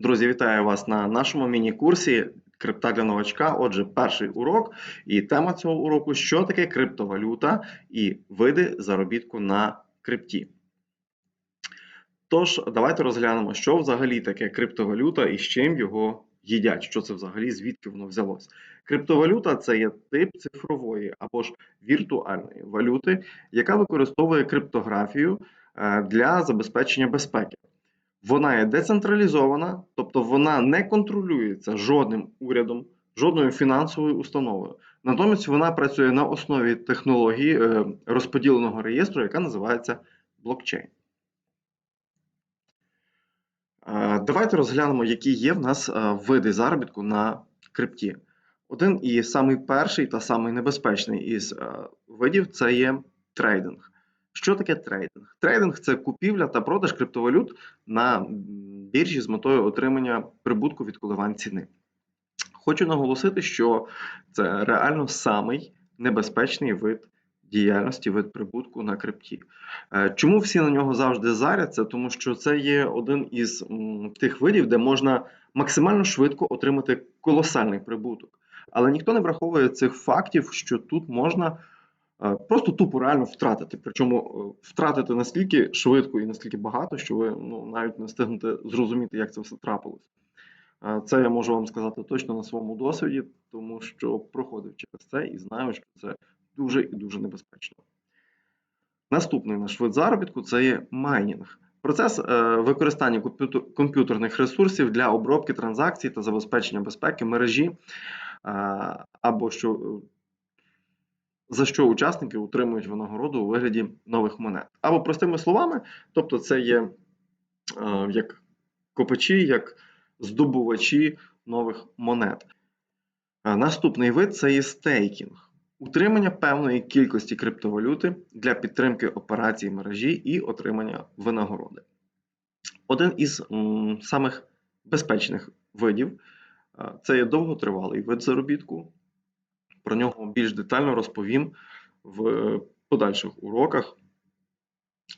Друзі, вітаю вас на нашому міні-курсі Крипта для новачка. Отже, перший урок, і тема цього уроку що таке криптовалюта і види заробітку на крипті. Тож, давайте розглянемо, що взагалі таке криптовалюта і з чим його їдять, що це взагалі, звідки воно взялось. Криптовалюта це є тип цифрової або ж віртуальної валюти, яка використовує криптографію е, для забезпечення безпеки. Вона є децентралізована, тобто вона не контролюється жодним урядом, жодною фінансовою установою. Натомість вона працює на основі технології е, розподіленого реєстру, яка називається блокчейн. Е, давайте розглянемо, які є в нас е, види заробітку на крипті. Один і самий перший та самий небезпечний із видів це є трейдинг. Що таке трейдинг? Трейдинг це купівля та продаж криптовалют на біржі з метою отримання прибутку від коливань ціни. Хочу наголосити, що це реально самий небезпечний вид діяльності, вид прибутку на крипті. Е, чому всі на нього завжди заряться? Тому що це є один із тих видів, де можна максимально швидко отримати колосальний прибуток. Але ніхто не враховує цих фактів, що тут можна просто тупо реально втратити. Причому е, втратити настільки швидко і настільки багато, що ви ну, навіть не встигнете зрозуміти, як це все трапилось. Е, це я можу вам сказати точно на своєму досвіді, тому що проходив через це і знаю, що це дуже і дуже небезпечно. Наступний наш вид заробітку це є майнінг. Процес використання комп'ютерних ресурсів для обробки транзакцій та забезпечення безпеки мережі, або що за що учасники отримують винагороду у вигляді нових монет. Або простими словами, тобто це є е, як копачі, як здобувачі нових монет. Е, наступний вид це є стейкінг. Утримання певної кількості криптовалюти для підтримки операцій мережі і отримання винагороди. Один із самих безпечних видів е, це є довготривалий вид заробітку, про нього більш детально розповім в е, подальших уроках.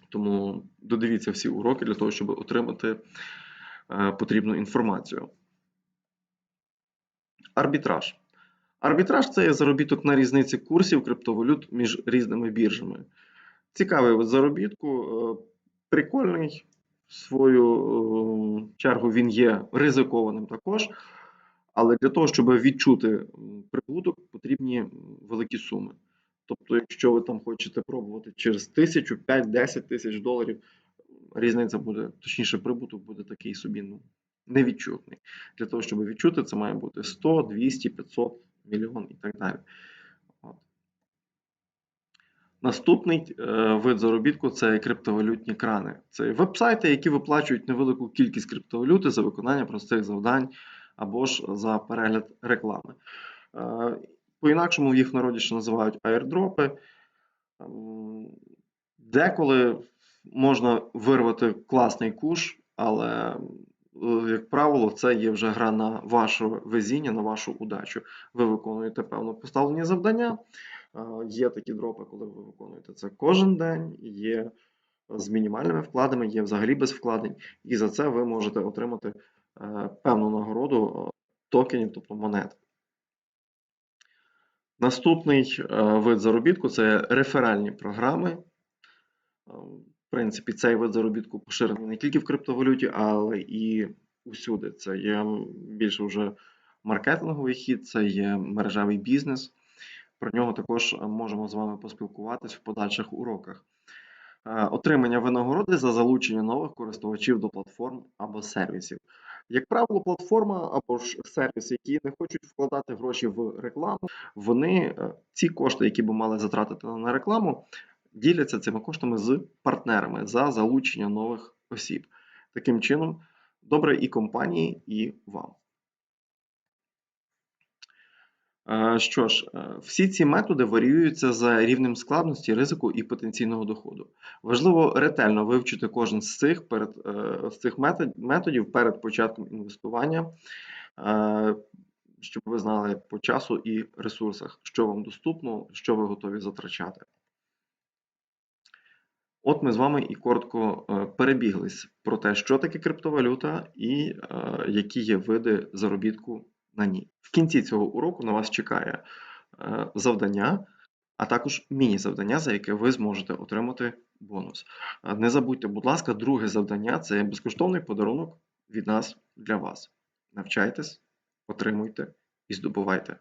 Тому додивіться всі уроки для того, щоб отримати е, потрібну інформацію. Арбітраж. Арбітраж це є заробіток на різниці курсів криптовалют між різними біржами. Цікавий вид заробітку, е, прикольний. В свою чергу він є ризикованим також. Але для того, щоб відчути прибуток, потрібні великі суми. Тобто, якщо ви там хочете пробувати через тисячу, 5-10 тисяч доларів, різниця буде, точніше, прибуток буде такий собі ну, невідчутний. Для того, щоб відчути, це має бути 100, 200, 500 мільйон і так далі. От. Наступний е, вид заробітку це криптовалютні крани. Це веб-сайти, які виплачують невелику кількість криптовалюти за виконання простих завдань або ж за перегляд реклами. Е, по-інакшому їх в народі ще називають аірдропи. Ем, деколи можна вирвати класний куш, але, е, як правило, це є вже гра на ваше везіння, на вашу удачу. Ви виконуєте певно поставлені завдання. Е, є такі дропи, коли ви виконуєте це кожен день, є з мінімальними вкладами, є взагалі без вкладень, і за це ви можете отримати Е, певну нагороду токенів, тобто монет. Наступний е, вид заробітку це реферальні програми. В принципі, цей вид заробітку поширений не тільки в криптовалюті, але і усюди. Це є більше вже маркетинговий хід, це є мережевий бізнес. Про нього також можемо з вами поспілкуватись в подальших уроках. Отримання винагороди за залучення нових користувачів до платформ або сервісів. Як правило, платформа або ж сервіс, які не хочуть вкладати гроші в рекламу, вони е, ці кошти, які би мали затратити на рекламу, діляться цими коштами з партнерами за залучення нових осіб. Таким чином, добре і компанії, і вам. Е, що ж, е, всі ці методи варіюються за рівнем складності, ризику і потенційного доходу. Важливо ретельно вивчити кожен з цих перед, е, з цих методів перед початком інвестування, щоб ви знали по часу і ресурсах, що вам доступно, що ви готові затрачати. От ми з вами і коротко е, перебіглись про те, що таке криптовалюта і е, які є види заробітку на ній. В кінці цього уроку на вас чекає е, завдання, а також міні-завдання, за яке ви зможете отримати бонус. Е, Не забудьте, будь ласка, друге завдання це безкоштовний подарунок від нас для вас. Навчайтесь, отримуйте і здобувайте